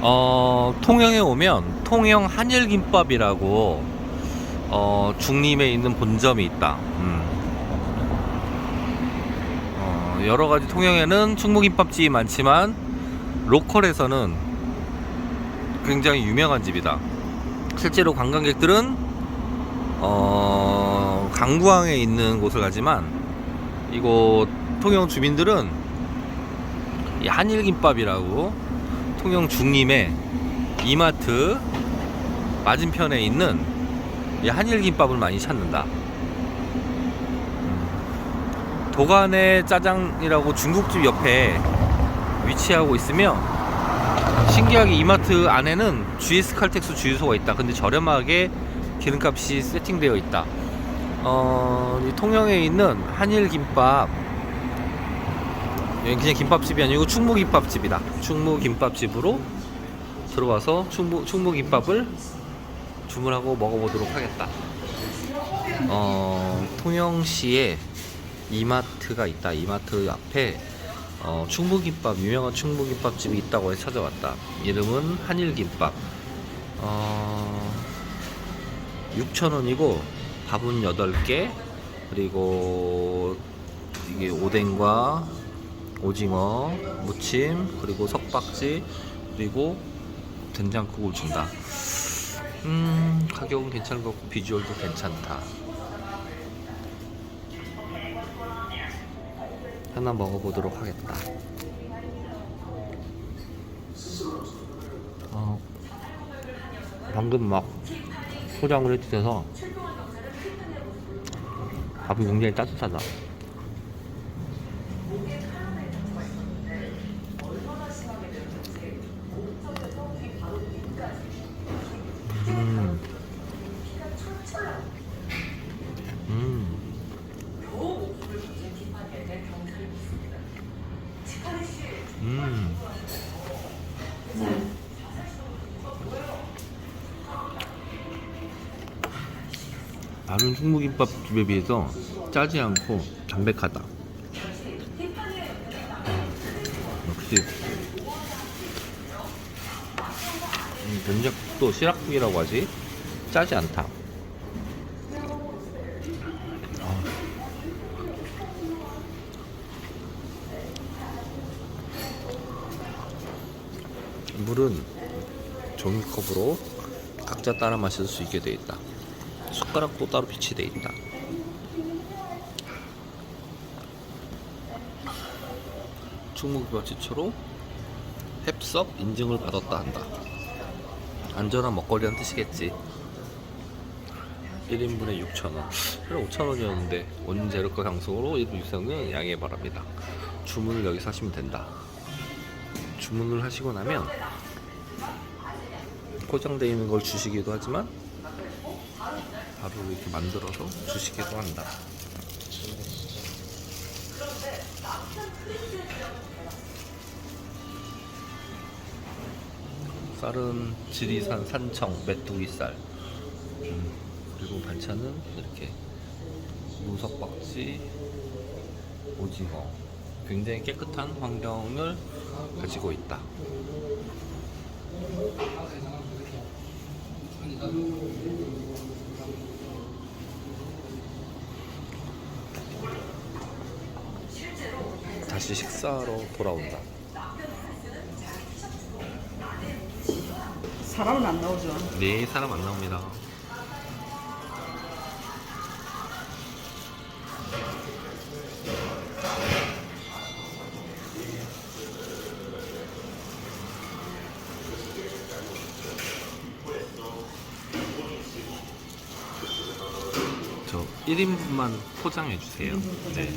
어, 통영에 오면 통영 한일김밥이라고 어, 중림에 있는 본점이 있다. 음. 어, 여러 가지 통영에는 충무김밥집이 많지만 로컬에서는 굉장히 유명한 집이다. 실제로 관광객들은 어, 강구항에 있는 곳을 가지만 이곳 통영 주민들은 이 한일김밥이라고 통영 중림의 이마트 맞은편에 있는 이 한일김밥을 많이 찾는다. 음. 도간의 짜장이라고 중국집 옆에 위치하고 있으며 신기하게 이마트 안에는 GS 칼텍스 주유소가 있다. 근데 저렴하게 기름값이 세팅되어 있다. 어, 이 통영에 있는 한일김밥 여기 그냥 김밥집이 아니고 충무김밥집이다. 충무김밥집으로 들어와서 충무 충무김밥을 주문하고 먹어보도록 하겠다. 어, 통영시에 이마트가 있다. 이마트 앞에 어, 충무김밥 유명한 충무김밥집이 있다고 해서 찾아왔다. 이름은 한일김밥. 어, 6,000원이고 밥은 8개 그리고 이게 오뎅과 오징어 무침 그리고 석박지 그리고 된장국을 준다. 음 가격은 괜찮은 것 같고 비주얼도 괜찮다. 하나 먹어보도록 하겠다. 어, 방금 막 포장을 해주셔서 밥이 굉장히 따뜻하다. 음. 다른 충무김밥 집에 비해서 짜지 않고 담백하다. 역시 음, 된장국도 시락국이라고 하지 짜지 않다. 물은 종이컵으로 각자 따라 마실 수 있게 되어 있다. 숟가락도 따로 비치되어 있다. 충무기가 최초로 햅섭 인증을 받았다 한다. 안전한 먹거리란 뜻이겠지. 1인분에 6,000원. 원래 5,000원이었는데 원재료가 상승으로 일부 유상은 양해 바랍니다. 주문을 여기서 하시면 된다. 주문을 하시고 나면 포장되어 있는 걸 주시기도 하지만 바로 이렇게 만들어서 주시기도 한다. 쌀은 지리산 산청 메뚜기 쌀 음, 그리고 반찬은 이렇게 무석박지 오징어 굉장히 깨끗한 환경을 가지고 있다. 다시 식사로 돌아온다. 사람은 안 나오죠. 네, 사람 안 나옵니다. 1인분만 포장해 주세요. 네.